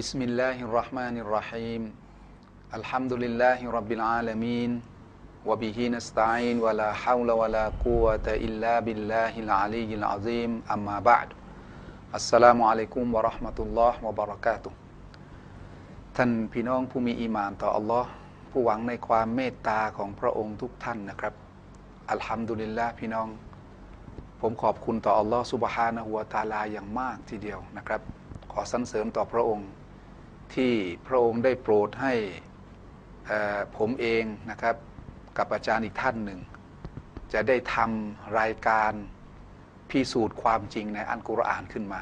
بسم الله الرحمن الرحيم الحمد لله رب العالمين وبه نستعين ولا حول ولا قوة إلا بالله العلي العظيم أما بعد السلام عليكم ورحمة الله وبركاته ท่านพี่น้องผู้มีอีหมานต่ออัลลอฮ์ผู้หวังในความเมตตาของพระองค์ทุกท่านนะครับ อัลฮัมดุลิลละพี่น้อง ผมขอบคุณต่ออัลลอฮ์สุบฮานะฮูวะตะอาลาอย่างมากทีเดียวนะครับ ขอสรรเสริญต่อพระองค์ ที่พระองค์ได้โปรดให้ผมเองนะครับกับอาจารย์อีกท่านหนึ่ง จะได้ทำรายการพิสูจน์ความจริงในอัลกุรอานขึ้นมา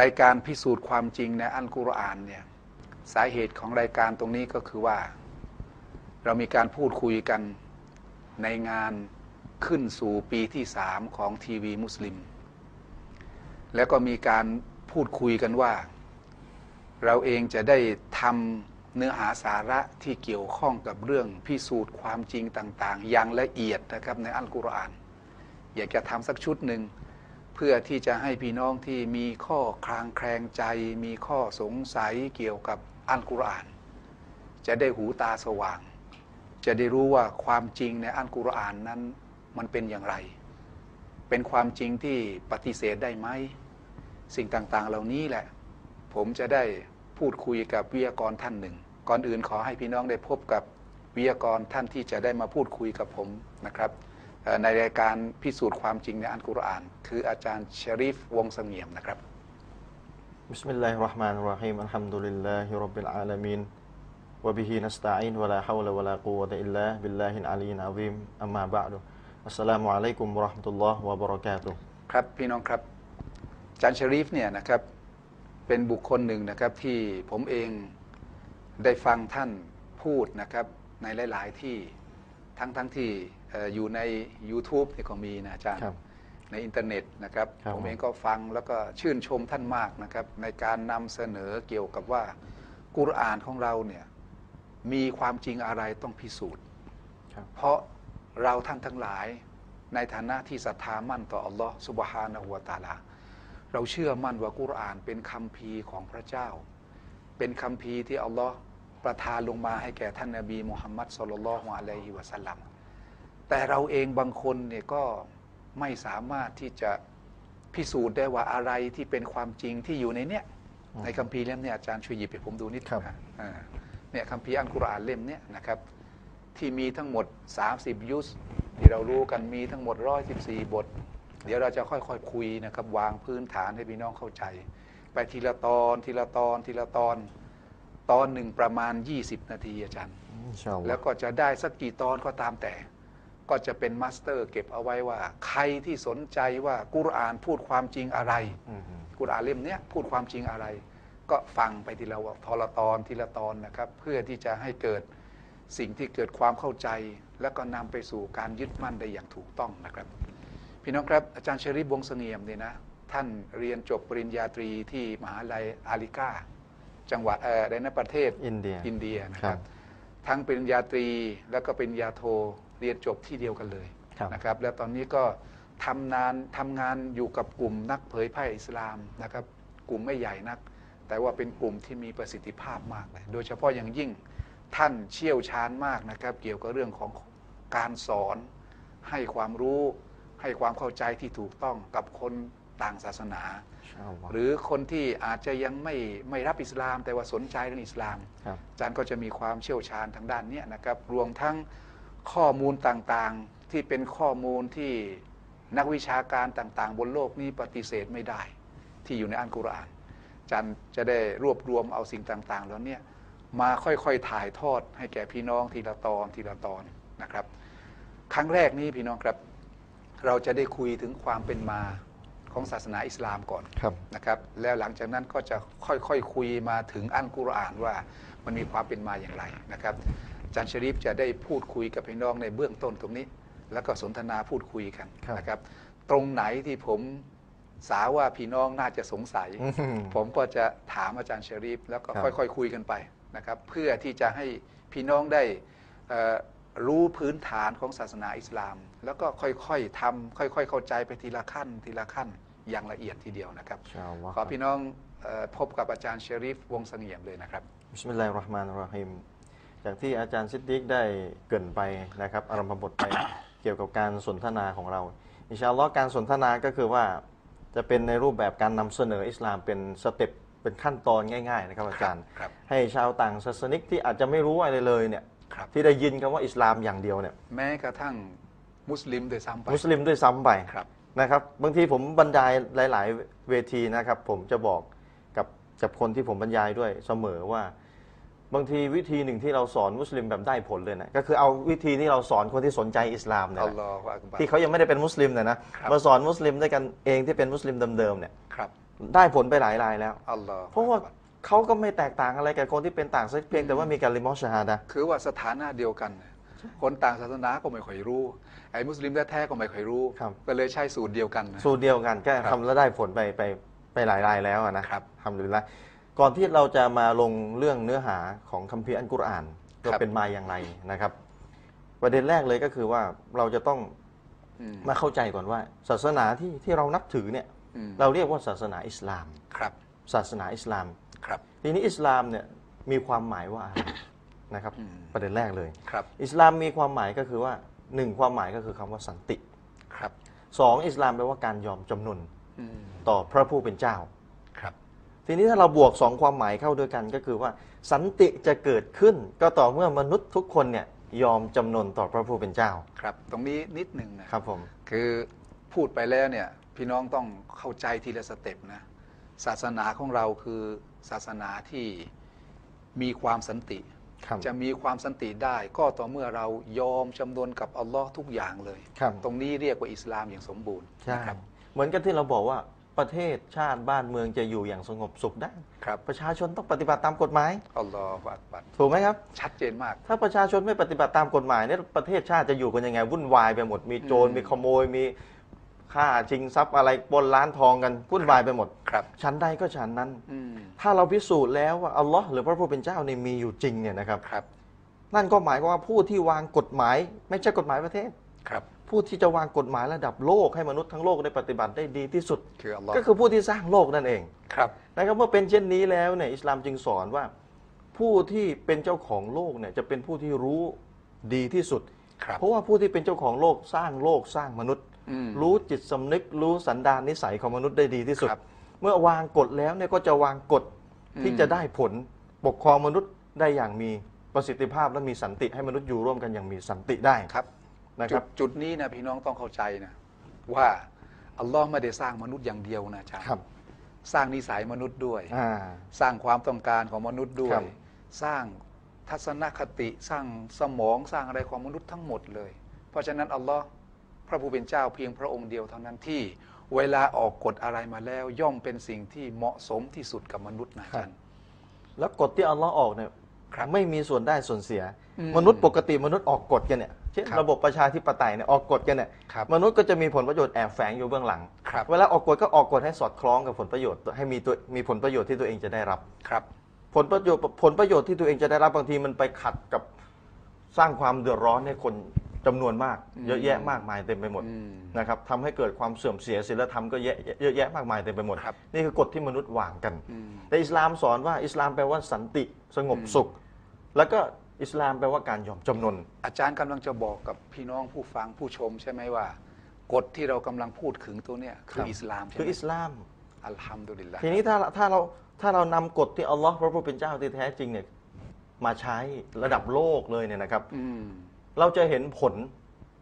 รายการพิสูจน์ความจริงในอัลกุรอานเนี่ยสาเหตุของรายการตรงนี้ก็คือว่า เรามีการพูดคุยกันในงานขึ้นสู่ปีที่สามของทีวีมุสลิม แล้วก็มีการพูดคุยกันว่า เราเองจะได้ทำเนื้อหาสาระที่เกี่ยวข้องกับเรื่องพิสูจน์ความจริงต่างๆ อย่างละเอียดนะครับในอัลกุรอาน อยากจะทำสักชุดหนึ่งเพื่อที่จะให้พี่น้องที่มีข้อคลางแคลงใจ มีข้อสงสัยเกี่ยวกับอัลกุรอาน จะได้หูตาสว่าง จะได้รู้ว่าความจริงในอัลกุรอานนั้นมันเป็นอย่างไร เป็นความจริงที่ปฏิเสธได้ไหม สิ่งต่างๆ เหล่านี้แหละ ผมจะได้พูดคุยกับวิทยากรท่านหนึ่ง ก่อนอื่นขอให้พี่น้องได้พบกับวิทยากรท่านที่จะได้มาพูดคุยกับผมนะครับเอ่อในรายการพิสูจน์ความจริงในอัลกุรอาน คืออาจารย์ชะรีฟวงศ์เสงี่ยมนะครับ بسم الله الرحمن الرحيم الحمد لله رب العالمين وبه نستعين ولا حول ولا قوة إلا بالله العلي العظيم أما بعد السلام عليكم ورحمة الله وبركاته ครับพี่น้องครับอาจารย์ชะรีฟเนี่ยนะครับ เป็นบุคคลหนึ่งนะครับที่ผมเองได้ฟังท่านพูดนะครับในหลาย ๆ ที่ทั้งทั้งที่เอ่ออยู่ใน YouTube ที่ก็มีนะอาจารย์ครับในอินเทอร์เน็ตนะครับครับผมเองก็ฟังแล้วก็ชื่นชมท่านมากนะครับในการนำเสนอเกี่ยวกับว่ากุรอานของเราเนี่ยมีความจริงอะไรต้องพิสูจน์ครับเพราะเราท่านทั้งหลายในฐานะที่ศรัทธามั่นต่ออัลลอฮ์สุบฮานะฮูวะตะอาลา เราเชื่อมั่นว่ากุรอานเป็นคำพีร์ของพระเจ้า เป็นคำพีร์ที่อัลลอฮ์ประทานลงมาให้แก่ท่านนบีมุฮัมมัดสุลลัลลอฮุอะลัยฮิวะสัลลัมแต่เราเองบางคนเนี่ยก็ไม่สามารถที่จะพิสูจน์ได้ว่าอะไรที่เป็นความจริงที่อยู่ในเนี้ยในคัมภีร์เล่มเนี้ยอาจารย์ช่วยหยิบให้ผมดูนิดครับนะอ่าเนี่ยคัมภีร์อัลกุรอานเล่มเนี้ยนะครับ ที่มีทั้งหมด 30 ยุสที่เรารู้กันมีทั้งหมด 114 บท เดี๋ยวเราจะค่อยๆคุยนะครับวางพื้นฐานให้พี่น้องเข้าใจ ไปทีละตอนทีละตอนทีละตอน ตอนหนึ่งประมาณ 20 นาทีอาจารย์ อินชาอัลลแล้อวฮ์ก็จะได้สักกี่ตอนก็ตามแต่ ก็จะเป็นมาสเตอร์เก็บเอาไว้ว่า ใครที่สนใจว่ากุรอานพูดความจริงอะไร อืมอืมกุรอานเล่มเนี้ยพูดความจริงอะไร ก็ฟังไปทีละทอละตอนทีละตอนนะครับ เพื่อที่จะให้เกิดสิ่งที่เกิดความเข้าใจ แล้วก็นำไปสู่การยึดมั่นได้อย่างถูกต้องนะครับ พี่น้องครับอาจารย์เชอริฟวงศ์เสงี่ยมเนี่ยนะท่านเรียนจบปริญญาตรีที่มหาลัยอาริกาจังหวัดเอ่อในประเทศอินเดียอินเดียนะคครัรับบทั้งปริญญาตรีแล้วก็ปริญญาโทเรียนจบที่เดียวกันเลยครับนะครับแล้วตอนนี้ก็ทำงานทำงานอยู่กับกลุ่มนักเผยแพร่อิสลามนะครับกลุ่มไม่ใหญ่นัก แต่ว่าเป็นกลุ่มที่มีประสิทธิภาพมากเลยโดยเฉพาะอย่างยิ่งท่านเชี่ยวชาญมากนะครับ เกี่ยวกับเรื่องของการสอนให้ความรู้ ให้ความเข้าใจที่ถูกต้องกับคนต่างศาสนาอินชาอัลลอฮ์หรือคนที่อาจจะยังไม่ไม่รับอิสลาม แต่ว่าสนใจเรื่องอิสลามครับอาจารย์ก็จะมีความเชี่ยวชาญทางด้านเนี้ยนะครับรวมทั้งข้อมูลต่างๆที่เป็นข้อมูลที่นักวิชาการต่างๆ บนโลกนี้ปฏิเสธไม่ได้ ที่อยู่ในอัลกุรอานอาจารย์จะได้รวบรวมเอาสิ่งต่าง ๆ แล้วเนี่ยมาค่อยๆถ่ายทอดให้แก่พี่น้องทีละตอนทีละตอนนะครับ ครั้งแรกนี้พี่น้องครับ เราจะได้คุยถึงความเป็นมาของศาสนาอิสลามก่อนครับนะครับ แล้วหลังจากนั้นก็จะค่อยๆคคุยมาถึงอัลกุรอานว่ามันมีความเป็นมาอย่างไรนะครับอาจารย์ชริฟจะได้พูดคุยกับพี่น้องในเบื้องต้นตรงนี้ แล้วก็สนทนาพูดคุยกันครับนะครับ ตรงไหนที่ผมสาว่าพี่น้องน่าจะสงสัยอืมผมก็จะถามอาจารย์ชริฟแล้วก็ครับค่อยๆคุยกันไปนะครับ เพื่อที่จะให้พี่น้องได้เอ่อ รู้พื้นฐานของศาสนาอิสลาม แล้วก็ค่อยๆทำค่อยๆ เข้าใจไปทีละขั้น ทีละขั้นอย่างละเอียดทีเดียวนะครับอินชาอัลลอฮ์ขอพี่น้องเอ่อพบกับอาจารย์เชอริฟวงศ์เสงี่ยมเลยนะครับบิสมิลลาฮิรเราะห์มานิรเราะฮีมจากที่อาจารย์ซิดดิกได้เกรินไปนะครับอารัมพบทไปเกี่ยวกับการสนทนาของเรา อินชาอัลลอฮ์การสนทนาก็คือว่าจะเป็นในรูปแบบการนำเสนออิสลามเป็นสเต็ปเป็นขั้นตอนง่าย ๆ นะครับอาจารย์ครับให้ชาวต่างศาสนิกที่อาจจะไม่รู้อะไรเลยเนี่ย ครับที่ได้ยินคำว่าอิสลามอย่างเดียวเนี่ยแม้กระทั่งมุสลิมโดวยซ้ำไป มุสลิมด้วยซ้ำไปครับ นะครับ บางทีผมบรรยายหลาย ๆ เวทีนะครับ ผมจะบอกกับกับคนที่ผมบรรยายด้วยเสมอว่า บางทีวิธีหนึ่งที่เราสอนมุสลิมแบบได้ผลเลยนะก็คือเอาวิธีที่เราสอนคนที่สนใจอิสลามเนี่ยอัลนะลอฮฺอักบัร ที่เขายังไม่ได้เป็นมุสลิมเนี่ยนะครับ มาสอนมุสลิมด้วยกันเองที่เป็นมุสลิมเดิมๆเนี่ยครับได้ผลไปหลายรายแล้ว อัลลอฮฺเพราะว่าอักบัร เขาก็ไม่แตกต่างอะไรกับคนที่เป็นต่างสักเพียงแต่ว่ามีการลิมอชฮาดะห์คือว่าสถานะเดียวกันน่ะคนต่างศาสนาก็ไม่ค่อยรู้ ไอ้มุสลิมแท้ๆก็ไม่ค่อยรู้ครับก็เลยใช้สูตรเดียวกันนะสูตรเดียวกันแค่ครับทำแล้วได้ผลไปไปไปหลายรายแล้วอะนะครับทำดูแลก่อนที่เราจะมาลงเรื่องเนื้อหาของคัมภีร์อัลกุรอานก็เป็นมาอย่างไรนะครับ ประเด็นแรกเลยก็คือว่าเราจะต้องอืมมาเข้าใจก่อนว่า ศาสนาที่ที่เรานับถือเนี่ยอืมเราเรียกว่าศาสนาอิสลามครับ ศาสนาอิสลาม ครับ ทีนี้อิสลามเนี่ยมีความหมายว่าอะไรนะครับ อืม ประเด็นแรกเลย ครับ อิสลามมีความหมายก็คือว่าหนึ่งความหมายก็คือคำว่าสันติครับ สองอิสลามแปลว่าการยอมจำนนอืม ต่อพระผู้เป็นเจ้า ครับ ทีนี้ถ้าเราบวกสองความหมายเข้าด้วยกันก็คือว่า สันติจะเกิดขึ้นก็ต่อเมื่อมนุษย์ทุกคนเนี่ยยอมจำนนต่อพระผู้เป็นเจ้าครับ ตรงนี้นิดหนึ่งนะ ครับผม คือพูดไปแล้วเนี่ยพี่น้องต้องเข้าใจทีละสเต็ปนะศาสนาของเราคือ ศาสนาที่มีความสันติ ครับ จะมีความสันติได้ก็ต่อเมื่อเรายอมจำนนกับอัลลอฮ์ทุกอย่างเลย ครับ ตรงนี้เรียกว่าอิสลามอย่างสมบูรณ์ใช่นะครับเหมือนกับที่เราบอกว่าประเทศชาติบ้านเมืองจะอยู่อย่างสงบสุขได้ ครับประชาชนต้องปฏิบัติตามกฎหมาย อัลลอฮฺอักบัรถูกไหมครับ ชัดเจนมาก ถ้าประชาชนไม่ปฏิบัติตามกฎหมายเนี่ยประเทศชาติจะอยู่กันยังไงวุ่นวายไปหมดมีโจรอืมมีขโมยมี ฆ่าชิงทรัพย์อะไรปล้นร้านทองกันวุ่นวายไปหมด ครับ ชั้นใดก็ชั้นนั้น อืมถ้าเราพิสูจน์แล้วว่าอัลลอฮ์หรือพระผู้เป็นเจ้านี่มีอยู่จริงเนี่ยนะครับ ครับ นั่นก็หมายความว่าผู้ที่วางกฎหมาย ไม่ใช่กฎหมายประเทศ ครับ ผู้ที่จะวางกฎหมายระดับโลกให้มนุษย์ทั้งโลกได้ปฏิบัติได้ดีที่สุด คืออัลลอฮ์ก็คือผู้ที่สร้างโลกนั่นเองครับ นะครับเมื่อเป็นเช่นนี้แล้วเนี่ยอิสลามจึงสอนว่า ผู้ที่เป็นเจ้าของโลกเนี่ยจะเป็นผู้ที่รู้ดีที่สุดครับ เพราะว่าผู้ที่เป็นเจ้าของโลกสร้างโลกสร้างมนุษย์อืมรู้จิตสำนึกรู้สันดานนิสัยของมนุษย์ได้ดีที่สุดครับเมื่อวางกฎแล้วเนี่ยก็จะวางกฎที่อืมจะได้ผลปกครองมนุษย์ได้อย่างมีประสิทธิภาพและมีสันติให้มนุษย์อยู่ร่วมกันอย่างมีสันติได้ครับนะจุครัดบจุดนี้นะพี่น้องต้องเข้าใจนะว่าอัลลอฮ์ไม่ได้สร้างมนุษย์อย่างเดียวนะอาจารย์ครับ สร้างนิสัยมนุษย์ด้วยอ่าสร้างความต้องการของมนุษย์ด้วครัยบสร้าง ทัศนคติสร้างสมองสร้างอะไรของมนุษย์ทั้งหมดเลย เพราะฉะนั้นอัลลอฮ์พระผู้เป็นเจ้าเพียงพระองค์เดียวเท่านั้นที่เวลาออกกฎอะไรมาแล้ว ย่อมเป็นสิ่งที่เหมาะสมที่สุดกับมนุษย์นะอาจารย์แล้วกฎที่อัลลอฮ์ออกเนี่ยครับไม่มีส่วนได้ส่วนเสียอืมมนุษย์ปกติมนุษย์ออกกฎกันเนี่ยเช่นครับระบบประชาธิปไตยเนี่ยออกกฎกันเนี่ยครับมนุษย์ก็จะมีผลประโยชน์แอบแฝงอยู่เบื้องหลังครับเวลาออกกฎก็ออกกฎให้สอดคล้องกับผลประโยชน์ให้มีตัวมีผลประโยชน์ที่ตัวเองจะได้รับครับ ผลประโยชน์ผลประโยชน์ที่ตัวเองจะได้รับบางทีมันไปขัดกับสร้างความเดือดร้อนให้คนจำนวนมากอืมเยอะแยะมากมายเต็มไปหมดอืมนะครับทำให้เกิดความเสื่อมเสียศีลธรรมก็เยอะเยอะแยะมากมายเต็มไปหมดครับนี่คือกฎที่มนุษย์วางกันอืมแต่อิสลามสอนว่าอิสลามแปลว่าสันติสงบอืมสุข แล้วก็อิสลามแปลว่าการยอมจำนน อาจารย์กำลังจะบอกกับพี่น้องผู้ฟังผู้ชมใช่ไหมว่า กฎที่เรากำลังพูดถึงตัวเนี้ยคืครัอบอิสลามใช่คือไหมอิสลามอัลฮัมดุลิลละทีนี้ถ้าถ้าเรา ถ้าเรานำกฎที่อัลลอฮ์พระผู้เป็นเจ้าที่แท้จริงเนี่ยมาใช้ระดับโลกเลยเนี่ยนะครับอืมเราจะเห็นผล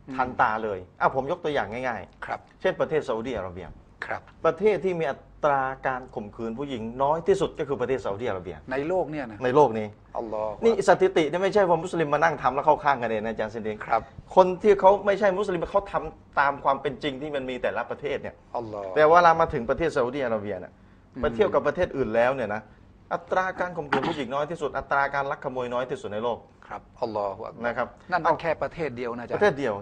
อืมทันตาเลยอะผมยกตัวอย่างง่ายครับๆเช่นประเทศซาอุดีอาระเบียครับ ประเทศที่มีอัตราการข่มขืนผู้หญิงน้อยที่สุดก็คือประเทศซาอุดีอาระเบีย ในโลกเนี่ยนะในโลกนี้อัลลอฮ์นี่สถิติเนี่ยไม่ใช่ว่ามุสลิมมานั่งทำแล้วเข้าข้างกันเองนะอาจารย์เซนเดงครับ คนที่เขาไม่ใช่มุสลิมเขาทำตามความเป็นจริงที่มันมีแต่ละประเทศเนี่ยอัลลอฮ์แต่ว่าเรามาถึงประเทศซาอุดีอาระเบียเนี่ยอืม ไปเที่ยวกับประเทศอื่นแล้วเนี่ยนะอัตราการข่มขืนผู้หญิงน้อยที่สุดอัตราการลักขโมยน้อยที่สุดในโลกครับอัลลอฮ์นะครับนั่นมันแค่ประเทศเดียวนะปจ๊ะระเทศเดียว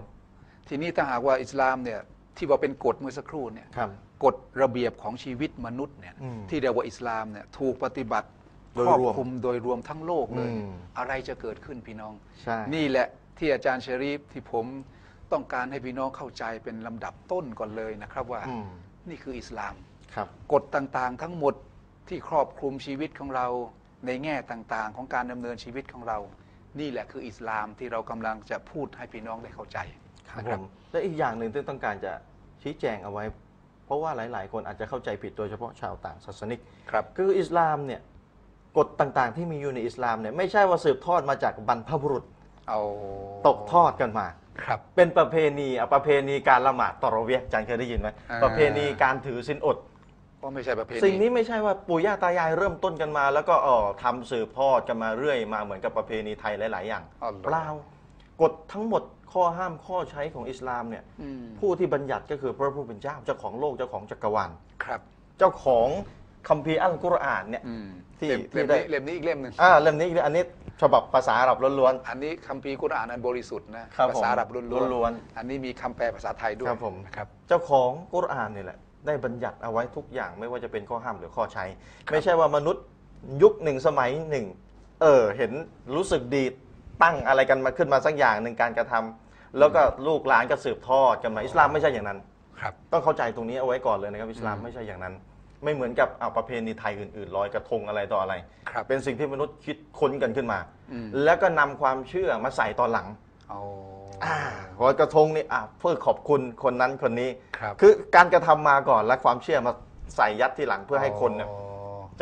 ทีนี้ถ้าหากว่าอิสลามเนี่ยที่ว่าเป็นกฎเมื่อสักครู่เนี่ยครับกฎระเบียบของชีวิตมนุษย์เนี่ยอืมที่เรียกว่าอิสลามเนี่ยถูกปฏิบัติโดยครอบรวมคลุมโดยรวมทั้งโลกเลยอืมอะไรจะเกิดขึ้นพี่น้องใช่นี่แหละที่อาจารย์เชอรีฟที่ผมต้องการให้พี่น้องเข้าใจเป็นลำดับต้นก่อนเลยนะครับว่าอืมนี่คืออิสลามครับ กฎต่างๆ ทั้งหมดที่ครอบคลุมชีวิตของเราในแง่ต่างๆ ของการดำเนินชีวิตของเรา นี่แหละคืออิสลามที่เรากำลังจะพูดให้พี่น้องได้เข้าใจครับนะผมและอีกอย่างหนึ่งที่ต้องการจะชี้แจงเอาไว้ เพราะว่าหลาย ๆ คนอาจจะเข้าใจผิดโดยเฉพาะชาวต่างศาสนิกครับคืออิสลามเนี่ยกฎต่างๆ ที่มีอยู่ในอิสลามเนี่ยไม่ใช่ว่าสืบทอดมาจากบรรพบุรุษเอาตกทอดกันมาครับเป็นประเพณีอะประเพณีการละหมาดตอเราะเวียห์อาจารย์เคยได้ยินไหมอ่าประเพณีการถือศีลอด ก็ไม่ใช่ประเพณีสิ่งนี้ไม่ใช่ว่าปู่ย่าตายายเริ่มต้นกันมา แล้วก็เออทำสืบทอดกันมาเรื่อยมาเหมือนกับประเพณีไทยหลาย ๆ อย่างอ๋อเหรอ เปล่ากฎทั้งหมดข้อห้ามข้อใช้ของอิสลามเนี่ยอืมผู้ที่บัญญัติก็คือพระผู้เป็นเจ้าเจ้าของโลกเจ้าของจักรวาลครับเจ้าของคัมภีร์อัลกุรอานเนี่ย อืมที่เล่มที่เล่มได้ นี้เล่มนี้อีกเล่มหนึ่งอ่าเล่มนี้อีกเล่มอันนี้ฉบับภาษาอาหรับล้วน อันนี้คัมภีร์กุรอานอันบริสุทธิ์นะครับผมภาษาอาหรับล้ล้ววนนๆอันนี้มีคำแปลภาษาไทยด้วยครับผม นะครับ ๆเจ้าของกุรอานนี่แหละ ได้บัญญัติเอาไว้ทุกอย่างไม่ว่าจะเป็นข้อห้ามหรือข้อใช้ ไม่ใช่ว่ามนุษย์ยุคหนึ่งสมัยหนึ่งเออเห็นรู้สึกดีตั้งอะไรกันมาขึ้นมาสักอย่างหนึ่งการกระทำแล้วก็ลูกหลานก็สืบทอดกันมาอิสลามไม่ใช่อย่างนั้นครับต้องเข้าใจตรงนี้เอาไว้ก่อนเลยนะครับอิสลามอืมไม่ใช่อย่างนั้น ไม่เหมือนกับเอาประเพณีไทยอื่นๆลอยกระทงอะไรต่ออะไรครับเป็นสิ่งที่มนุษย์คิดค้นกันขึ้นมาอืมแล้วก็นำความเชื่อมาใส่ตอนหลังเอาอ่าลอยกระทงนี่อะเพื่อขอบคุณคนนั้นคนนี้ครับคือการกระทำมาก่อนและความเชื่อมาใส่ยัดที่หลังเพื่อให้คนเนี่ยอ๋อ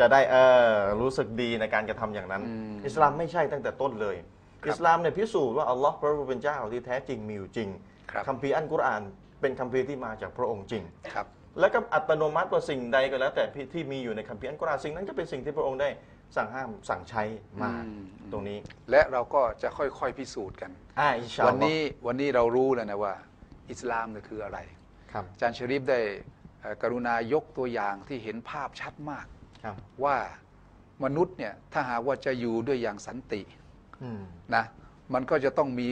จะได้เออรู้สึกดีในการกระทำอย่างนั้นอืมอิสลามไม่ใช่ตั้งแต่ต้นเลยครับอิสลามเนี่ยพิสูจน์ว่าอัลลอฮ์พระผู้เป็นเจ้าที่แท้จริงมีอยู่จริงครับคัมภีร์อันกุรอานเป็นคัมภีร์ที่มาจากพระองค์จริงครับแล้วก็อัตโนมัติว่าสิ่งใดก็แล้ว แต่ที่มีอยู่ในคัมภีร์อันกุรอานสิ่งนั้นก็เป็นสิ่งที่พระองค์ได้ สั่งห้ามสั่งใช้มาอืม ตรงนี้และเราก็จะค่อยๆพิสูจน์กัน อ่าอินชาอัวัลนลอฮ์นี้วันนี้เรารู้แล้วนะว่า อิสลามเนี่ยคืออะไร ครับอาจารย์ชริฟได้เอ่อกรุณายกตัวอย่างที่เห็นภาพชัดมาก ครับว่ามนุษย์เนี่ยถ้าหากว่าจะอยู่ด้วยอย่างสันติอืมนะมันก็จะต้องมี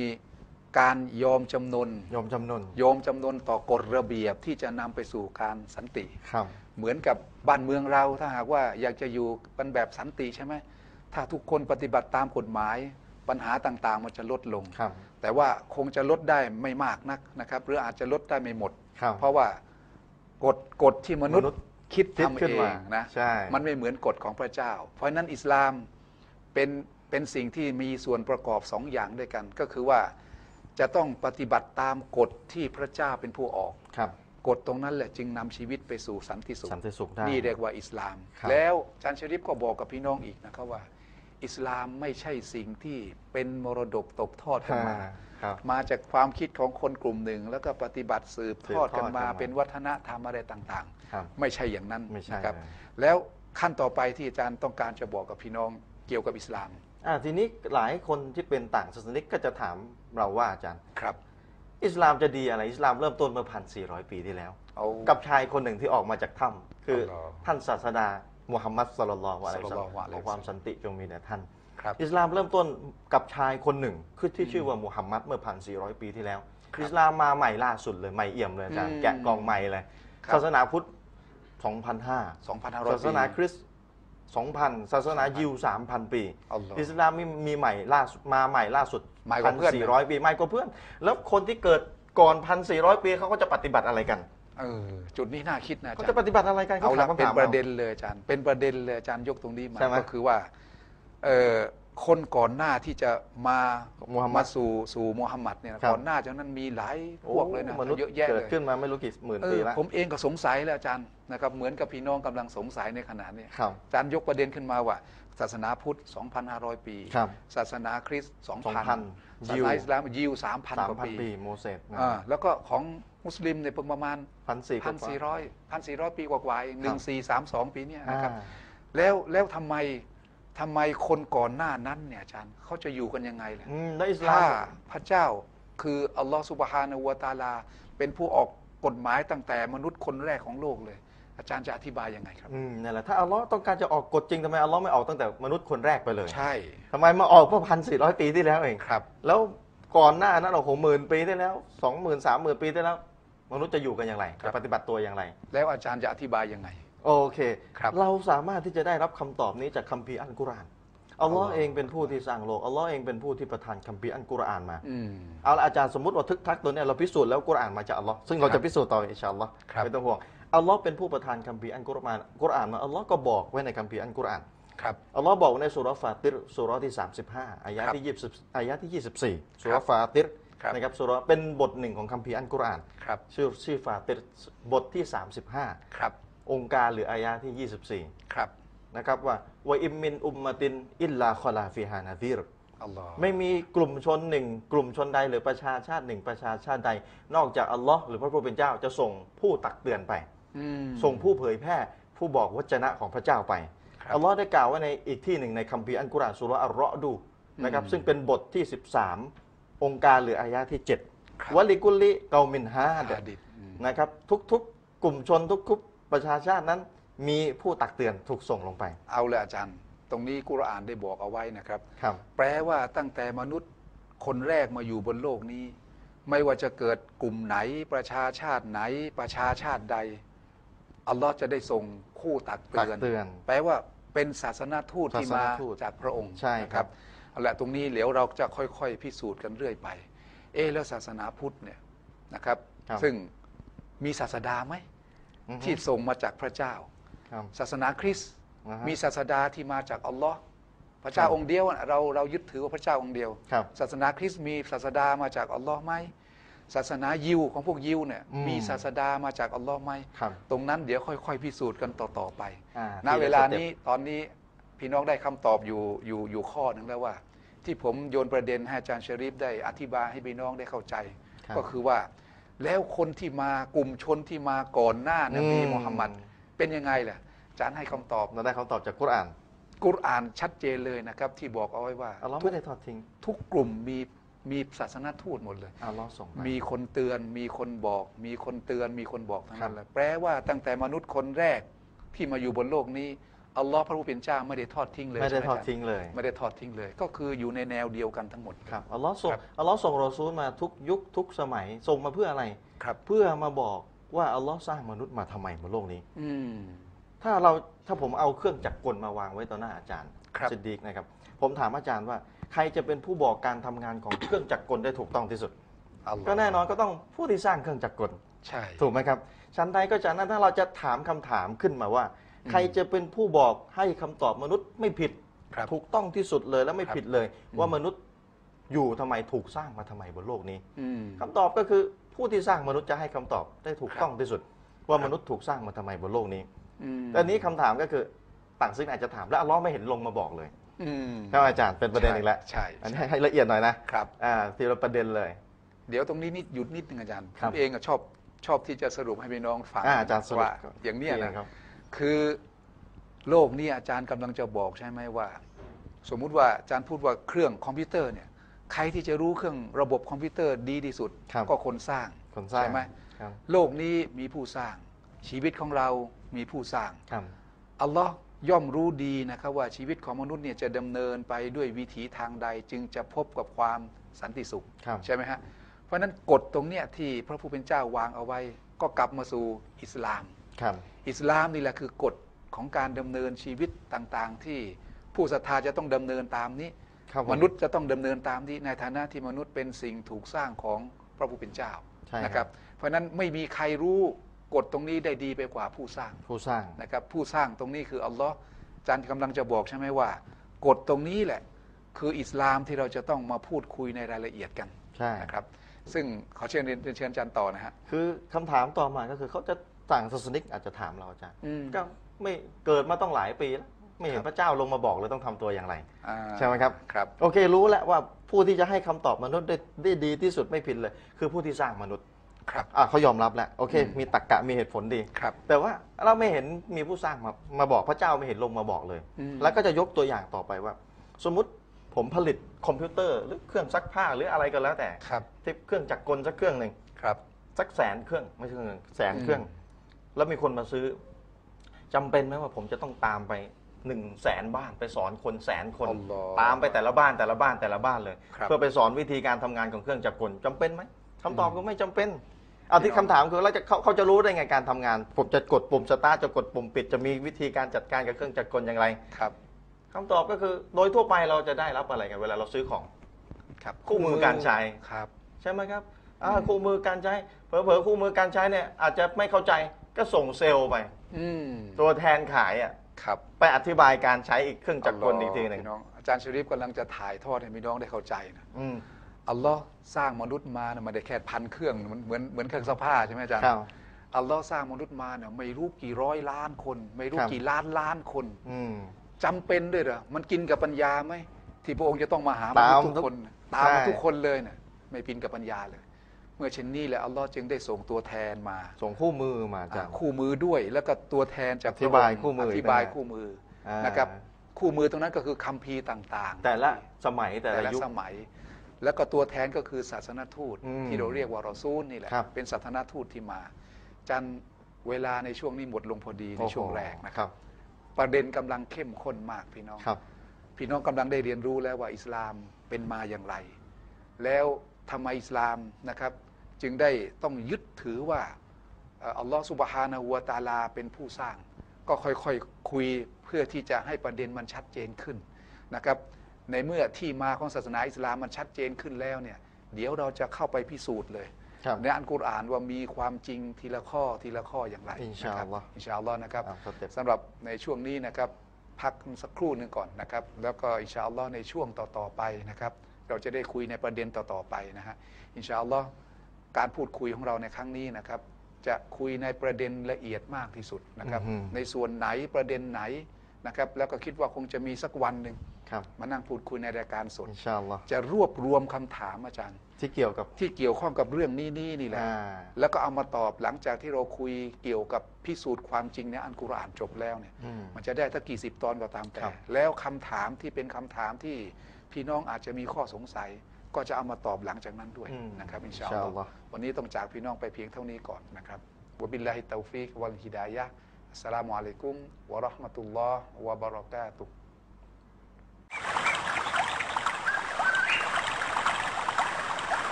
การยอมจำนน ยอมจำนนยอมจำนนต่อกฎระเบียบที่จะนำไปสู่การสันติ ครับ เหมือนกับบ้านเมืองเราถ้าหากว่าอยากจะอยู่กันแบบสันติใช่ไหมถ้าทุกคนปฏิบัติตามกฎหมายปัญหาต่างๆ มันจะลดลงครับแต่ว่าคงจะลดได้ไม่มากนักนะครับ หรืออาจจะลดได้ไม่หมดครับเพราะว่ากฎกฎที่มนุษมนุษย์ย์คิดคิดทำขึ้นเอมางนะใช่มันไม่เหมือนกฎของพระเจ้า เพราะฉะนั้นอิสลามเป็นเป็นสิ่งที่มีส่วนประกอบสองอย่างด้วยกัน ก็คือว่าจะต้องปฏิบัติตามกฎที่พระเจ้าเป็นผู้ออกครับ กฎตรงนั้นแหละจึงนำชีวิตไปสู่สันติสุขสันติสุขได้นี่เรียกว่าอิสลามครับแล้วอาจารย์ชริฟก็บอกกับพี่น้องอีกนะครับว่า อิสลามไม่ใช่สิ่งที่เป็นมรดกตกทอดกันมาครับมาจากความคิดของคนกลุ่มหนึ่ง แล้วก็ปฏิบัติสืบทอดกันมาสืบทอดกันมาเป็นวัฒนธรรมอะไรต่างครับๆไม่ใช่อย่างนั้นไม่ใช่นะครับเลยแล้วขั้นต่อไปที่อาจารย์ต้องการจะบอกกับพี่น้องเกี่ยวกับอิสลามอ่าทีนี้หลายคนที่เป็นต่างศาสนิกก็จะถามเราว่าอาจารย์ครับ อิสลามจะดีอะไร อิสลามเริ่มต้นเมื่อพันสี่ร้อยปีที่แล้ว เอากั บชายคนหนึ่งที่ออกมาจากถ้ำคืออัลลอฮ์ท่านศาสดามุฮัมมัดสลลัลลอฮุอะลัยฮิวะศ็อลลัซัลลอฮุอะลลัลัยมฮิขอวะซัลลัมความสันติจงมีแด่ท่าน ครับ อิสลามเริ่มต้นกับชายคนหนึ่งคือที่ชื่อว่ามุฮัมมัดเมื่อพันสี่ร้อยปีที่แล้ว ครับอิสลามมาใหม่ล่าสุดเลยใหม่เอี่ยมเลยอาจารย์อืมแกะกล่องใหม่เลยครับ ศาสนาพุทธ2,500 2,500ศาสนาปีคริสต์ 2,000 ศาสนายิว 3,000 ปี อัลลอฮ์อิสลามมีมีใหม่ล่าสุดมาใหม่ล่าสุดใหม่กว่าเพื่อน 1,400 ปีใหม่กว่าเพื่อน แล้วคนที่เกิดก่อน 1,400 ปีเขาก็จะปฏิบัติอะไรกันเออจุดนี้น่าคิดนะอาเขาจารจะย์ปฏิบัติอะไรกันเอาถละมคำเป็นถาม ประเด็นเลยอาจารย์เป็นประเด็นเลยอาจารย์ยกตรงนี้มาใช่ไหม ก็คือว่าเอ่อ คนก่อนหน้าที่จะมามูฮัมหมัดสู่สู่มูฮัมหมัดเนี่ยครับ ก่อนหน้าจากนั้นมีหลายพวกเลยนะโอ้มนุษย์เยอะแยะเกิเลดยขึ้นมาไม่รู้กี่หมื่นเอปีอแล้วผมเองก็สงสัยเลยอาจารย์นะครับเหมือนกับพี่น้องกำลังสงสัยในขณะนี้ ครับ อาจารย์ยกประเด็นขึ้นมาว่า ศาสนาพุทธ 2,500 ปี ครับศาสนาคริสต์2,000 2,000ศาสยิว นาอิสลามยิว 3,000กว่าปี3,000ปีโมเสสนะอ่าแล้วก็ของมุสลิมเนี่ยประมาณ พันสี่พันสี่ร้อยพันสี่ร้อยปีกว่าๆเองหนึ่งสี่สามสองปีเนี่ยนะครับอ่าแล้วแล้วทำไม ทำไมคนก่อนหน้านั้นเนี่ยอาจารย์เขาจะอยู่กันยังไงล่ะอืมแล้วอิสลาถ้ามพระเจ้าคืออัลลอฮฺสุบฮานะฮูวะตะอาลา เป็นผู้ออกกฎหมายตั้งแต่มนุษย์คนแรกของโลกเลย อาจารย์จะอธิบายยังไงครับ อืมนั่นแหละถ้าอัลลอฮ์ต้องการจะออกกฎจริงทำไมอัลลอฮ์ไม่ออกตั้งแต่มนุษย์คนแรกไปเลยใช่ทำไมมาออกเมื่อพันสี่ร้อยปีที่แล้วเอง ครับ แล้วก่อนหน้านั้นโอ้โหหมื่นปีที่แล้วสองหมื่นสามหมื่นปีที่แล้ว มนุษย์จะอยู่กันอย่างไร ครับ จะปฏิบัติตัวอย่างไร แล้วอาจารย์จะอธิบายยังไง โอเค ครับ เราสามารถที่จะได้รับคำตอบนี้จากคัมภีร์อัลกุรอานอัลลอฮ์อัลลอฮ์เองเป็นผู้ที่สร้างโลกอัลลอฮ์เองเป็นผู้ที่ประทานคัมภีร์อัลกุรอานมา อืม เอาละอาจารย์สมมติว่าทึกทักตัวเนี้ยเราพิสูจน์แล้วกุรอานมาจากอัลลอฮ์ซึ่งเราครัจะบพิสูจน์ต่ออินชาอัลลอฮ์ครับไม่ต้องห่วงอัลลอฮ์เป็นผู้ประทานคัมภีร์อันกุรอานกุรอานมาอัลลอฮ์ก็บอกไว้ในคัมภีร์อันกุรอานครับ อัลลอฮ์บอกในสุราะห์ฟาติรสุราะห์ที่ 35อายะครับที่20อายะที่ 24สุราะห์ฟาติรครับ นะครับสุราะห์เป็นบทหนึ่งของคัมภีร์อันกุรอาน ครับ ชื่อชื่อฟาติรบทที่ครับ35 องค์การหรืออายะที่ 24 ครับนะครับว่าวะอิมมินอุมมะตินอิลลาคอลาฟิฮานาซีรอัลลอฮ์ไม่มีกลุ่มชนหนึ่งกลุ่มชนใดหรือประชาชาติหนึ่งประชาชาติใด นอกจากอัลลอฮ์หรือพระผู้เป็นเจ้าจะส่งผู้ตักเตือนไปอืมส่งผู้เผยแพร่ผู้บอกวจนะของพระเจ้าไปครับอัลลอฮ์ได้กล่าวไว้ในอีกที่หนึ่งในคัมภีร์อันกุรอานสุราะห์อัลเราะห์ดูนะครับอืมซึ่งเป็นบทที่ 13 องค์การหรืออายะที่ครับ7วะลิกุลลิเกามินฮาดฮะดิษอืมนะครับทุกๆกลุ่มชนทุกๆ ประชาชาตินั้นมีผู้ตักเตือนถูกส่งลงไป เอาเลยอาจารย์ ตรงนี้กุรอานได้บอกเอาไว้นะครับ ครับ แปลว่าตั้งแต่มนุษย์คนแรกมาอยู่บนโลกนี้ ไม่ว่าจะเกิดกลุ่มไหนประชาชาติไหนประชาชาติใด อัลลอฮ์จะได้ส่งคู่ตักเตืตักอนเตือนแปลว่าเป็นศาสนาทูตที่มาศาสนทูตจากพระองค์ใช่นะครับเอาละตรงนี้เดี๋ยวเราจะค่อยๆ พิสูจน์กันเรื่อยไป เอะแล้วศาสนาพุทธเนี่ยนะครับ ครับ ซึ่งมีศาสดาไหมอือฮึ ที่ส่งมาจากพระเจ้าครับศาสนาคริสต์นะฮะมีศาสดาที่มาจากอัลลอฮ์พระเจ้าครับองค์เดียวอะเราเรายึดถือว่าพระเจ้าองค์เดียวครับศาสนาคริสต์มีศาสดามาจากอัลลอฮ์ไหมศาสนายิวของพวกยิวเนี่ยอืมมีศาสดามาจากอัลลอฮ์ไหมครับตรงนั้นเดี๋ยวค่อย ๆ พิสูจน์กันต่อๆไปอ่าณทีะเวลาสต็ปนี้ตอนนี้พี่น้องได้คำตอบอยู่อยู่อยู่ข้อหนึ่งแล้วว่า ที่ผมโยนประเด็นให้อาจารย์ชริฟได้อธิบายให้พี่น้องได้เข้าใจครับก็คือว่า แล้วคนที่มากลุ่มชนที่มาก่อนหน้านบีอืมมุฮัมมัดเป็นยังไงล่ะอาจารย์ให้คำตอบ เราได้คำตอบจากกุรอานกุรอานชัดเจนเลยนะครับ ที่บอกเอาไว้ว่า อัลลอฮ์ทุไม่กได้ทอดทิ้งทุกกลุ่มมีมีศาสนทูตหมดเลย อัลลอฮ์ส่งไปมีคนเตือนมีคนบอก มีคนเตือนมีคนบอกทั้งนั้นครับ แหละแปลว่าตั้งแต่มนุษย์คนแรกที่มาอยู่บนโลกนี้ อัลลอฮ์พระผู้เป็นเจ้าไม่ได้ทอดทิ้งเลยไม่ได้ใช่หทอดอาจารย์ทิ้งเลย ไม่ได้ทอดทิ้งเลย ก็คืออยู่ในแนวเดียวกันทั้งหมด ครับอัลลอฮ์ส่งครับ อัลลอฮ์ส่งรอซูลมาทุกยุคทุกสมัยส่งมาเพื่ออะไร ครับ เพื่อมาบอกว่าอัลลอฮ์สร้างมนุษย์มาทำไมบนโลกนี้ อืม ถ้าเราถ้าผมเอาเครื่องจักรกลมาวางไว้ต่อหน้าอาจารย์ครับซิดดีกนะครับ ผมถามอาจารย์ว่าใครจะเป็นผู้บอกการทำงานของเครื่องจักรกลได้ถูกต้องที่สุด อัลลอฮ์ก็แน่นอนก็ต้องผู้ที่สร้างเครื่องจักรกล ใช่ ถูกไหมครับชั้นใดก็ชั้นนั้นถ้าเราจะถามคำถามขึ้นมาว่าอืม ใครจะเป็นผู้บอกให้คำตอบมนุษย์ไม่ผิดครับถูกต้องที่สุดเลยและไม่ครับผิดเลยอืมว่ามนุษย์อยู่ทำไมถูกสร้างมาทำไมบนโลกนี้อืมคำตอบก็คือผู้ที่สร้างมนุษย์จะให้คำตอบได้ถูกครับต้องที่สุด ว่าครับมนุษย์ถูกสร้างมาทำไมบนโลกนี้อืมแต่อันนี้คำถามก็คือต่างซึ่งอาจจะถามแล้วอัลเลอฮ์ไม่เห็นลงมาบอกเลยอืมครับอาจารย์เป็นประเด็นอีกแล้วใช่อันนี้ใช่ให้ละเอียดหน่อยนะครับอ่าทีละประเด็นเลย เดี๋ยวตรงนี้นิดหยุดนิดนึงอาจารย์ผครับมเองอะชอบชอบที่จะสรุปให้พี่น้องฟังอ่าอาจารย์สรุปว่าครับอย่างเนี้ยดีนะนะครับ คือโลกนี้อาจารย์กำลังจะบอกใช่ไหมว่า สมมุติว่าอาจารย์พูดว่าเครื่องคอมพิวเตอร์เนี่ยใครที่จะรู้เครื่องระบบคอมพิวเตอร์ดีที่สุดครับก็คนสร้างคนสร้างใช่ไหมครับโลกนี้มีผู้สร้าง ชีวิตของเรามีผู้สร้างครับอัลลอฮ์ย่อมรู้ดีนะครับว่าชีวิตของมนุษย์เนี่ยจะดำเนินไปด้วยวิถีทางใดจึงจะพบกับความสันติสุขครับใช่ไหมฮะเพราะฉะนั้นกฎตรงเนี้ยที่พระผู้เป็นเจ้าวางเอาไว้ ก็กลับมาสู่อิสลาม ครับ อิสลามนี่แหละคือกฎของการดำเนินชีวิตต่างๆ ที่ผู้ศรัทธาจะต้องดำเนินตามนี้ครับผม มนุษย์จะต้องดำเนินตามนี้ในฐานะที่มนุษย์เป็นสิ่งถูกสร้างของพระผู้เป็นเจ้าใช่ครับ นะครับ เพราะฉะนั้นไม่มีใครรู้กฎตรงนี้ได้ดีไปกว่าผู้สร้าง ผู้สร้าง นะครับผู้สร้างตรงนี้คืออัลลอฮ์อาจารย์กำลังจะบอกใช่ไหมว่า กฎตรงนี้แหละ คืออิสลามที่เราจะต้องมาพูดคุยในรายละเอียดกันใช่ นะครับ ซึ่งขอเชิญเรียนเรียนเชิญอาจารย์ต่อนะฮะ คือคำถามต่อมาก็คือเขาจะ ต่างศาสนิกอาจจะถามเราอาจารย์อืม ก็ไม่เกิดมาต้องหลายปีแล้วไม่เห็นครับพระเจ้าลงมาบอกเลยต้องทำตัวอย่างไร อ่าใช่ไหมครับ ครับ โอเครู้แล้วว่าผู้ที่จะให้คำตอบมนุษย์ได้ได้ดีที่สุดไม่ผิดเลย คือผู้ที่สร้างมนุษย์ครับ อะเขายอมรับแล้วโอเค อืม มีตรรกกะมีเหตุผลดี ครับ แต่ว่าเราไม่เห็นมีผู้สร้างมามาบอกพระเจ้าไม่เห็นลงมาบอกเลย อืม แล้วก็จะยกตัวอย่างต่อไปว่า สมมุติผมผลิตคอมพิวเตอร์หรือเครื่องซักผ้าหรืออะไรก็แล้วแต่ครับ ที่เครื่องจักรกลสักเครื่องหนึ่งครับ สักแสนเครื่องไม่ใช่เครื่องหนึ่งแสนอืมเครื่อง แล้วมีคนมาซื้อจำเป็นไหมว่าผมจะต้องตามไปหนึ่งแสนบ้านไปสอนคนแสนคน อัลลอฮ์ตามไปแต่ละบ้านแต่ละบ้านแต่ละบ้านเลย ครับ เพื่อไปสอนวิธีการทำงานของเครื่องจักรกลจำเป็นไหมคำตอบอืมก็ไม่จำเป็นเอาที่พี่น้องคำถามคือแล้วจะเขาเขาจะรู้ได้ไงการทำงานผมจะกดปุ่มสตาร์ทจะกดปุ่มปิดจะมีวิธีการจัดการกับเครื่องจักรกลอย่างไรครับคำตอบก็คือ โดยทั่วไปเราจะได้รับอะไรกันเวลาเราซื้อของ ครับคู่มือการใช้ ครับ ใช่ไหมครับอ่าคู่มือการใช้เผลอๆคู่มือการใช้เนี่ยอาจจะไม่เข้าใจ ก็ส่งเซลล์ไป อืมตัวแทนขายอะครับไปอธิบายการใช้อีกเครื่องจักรกลอีกทีหนึ่งพี่น้องอาจารย์ชริฟกำลังจะถ่ายทอดให้พี่น้องได้เข้าใจนะอืมอัลลอฮ์สร้างมนุษย์มานะไมันได้แค่พันเครื่องเหมือนเหมือนเหมือนเครื่องซักผ้าใช่ไหมอาจารย์ครับ อัลลอฮ์สร้างมนุษย์มาเนี่ยไม่รู้กี่ร้อยล้านคน ไม่รู้ครับ กี่ล้านล้านคนอืม จำเป็นด้วยเหรอมันกินกับปัญญาไหมที่พระองค์จะต้องมาหามตามนุษย์ทุกคนทุกตามมาใช่ทุกคนเลยเนี่ยไม่กินกับปัญญาเลย เมื่อเช่นนี้แหละอัลลอฮ์จึงได้ส่งตัวแทนมาส่งคู่มือมาจากอ่าคู่มือด้วย แล้วก็ตัวแทนจากอธิบายพระงคู่มืออธิบายอีกต่างหากคู่มืออ่านนะครับคู่มือตรงนั้นก็คือคัมภีร์ต่าง ๆ แต่ละสมัยแต่แต่ละละยุคสมัย แล้วก็ตัวแทนก็คือศาสนทูตอืมที่เราเรียกว่ารอซูลนี่แหละครับเป็นศาสนทูตที่มา จันเวลาในช่วงนี้หมดลงพอดีในช่วงแรกนะคครัรับ ประเด็นกำลังเข้มข้นมากพี่น้องครับพี่น้องกำลังได้เรียนรู้แล้วว่าอิสลามเป็นมาอย่างไร แล้วทำไมอิสลามนะครับ จึงได้ต้องยึดถือว่าเอ่ออัลลอฮฺสุบฮานะฮูวะตะอาลาเป็นผู้สร้าง ก็ค่อยๆคคุยเพื่อที่จะให้ประเด็นมันชัดเจนขึ้นนะครับ ในเมื่อที่มาของศาสนาอิสลามมันชัดเจนขึ้นแล้วเนี่ยเดี๋ยวเราจะเข้าไปพิสูจน์เลยครับในอันกุรอานว่ามีความจริงทีละข้อทีละข้ออย่างไรอินชาอัลลอฮ์นะครับอินชาอัลลอฮ์นะครับอ่าสเต็ปสำหรับในช่วงนี้นะครับพักสักครู่หนึ่งก่อนนะครับ แล้วก็อินชาอัลลอฮ์ในช่วงต่อๆไปนะครับ เราจะได้คุยในประเด็นต่อๆไปนะฮะอินชาอัลลอฮ์ การพูดคุยของเราในครั้งนี้นะครับ จะคุยในประเด็นละเอียดมากที่สุดนะครับ อือฮึ ในส่วนไหนประเด็นไหนนะครับ แล้วก็คิดว่าคงจะมีสักวันหนึ่งครับมานั่งพูดคุยในรายการสด อินชาอัลลอฮ์จะรวบรวมคำถามอาจารย์ ที่เกี่ยวกับที่เกี่ยวข้องกับเรื่องนี้นี่นี่แหละ อ่า แล้วก็เอามาตอบหลังจากที่เราคุยเกี่ยวกับพิสูจน์ความจริงในอันกุรอานจบแล้วเนี่ย อืม มันจะได้ตั้งกี่สิบตอนก็ตามแต่ ครับ แล้วคำถามที่เป็นคำถามที่พี่น้องอาจจะมีข้อสงสัย ก็จะเอามาตอบหลังจากนั้นด้วยนะครับอินชาอัลลอฮ์วันนี้ต้องจากพี่น้องไปเพียงเท่านี้ก่อนนะครับวบิลลาฮิตาฟิกวัลฮิดายะสลามุอะลัยกุมวะราะห์มะตุลลอฮ์วะบะเราะกาตุฮ์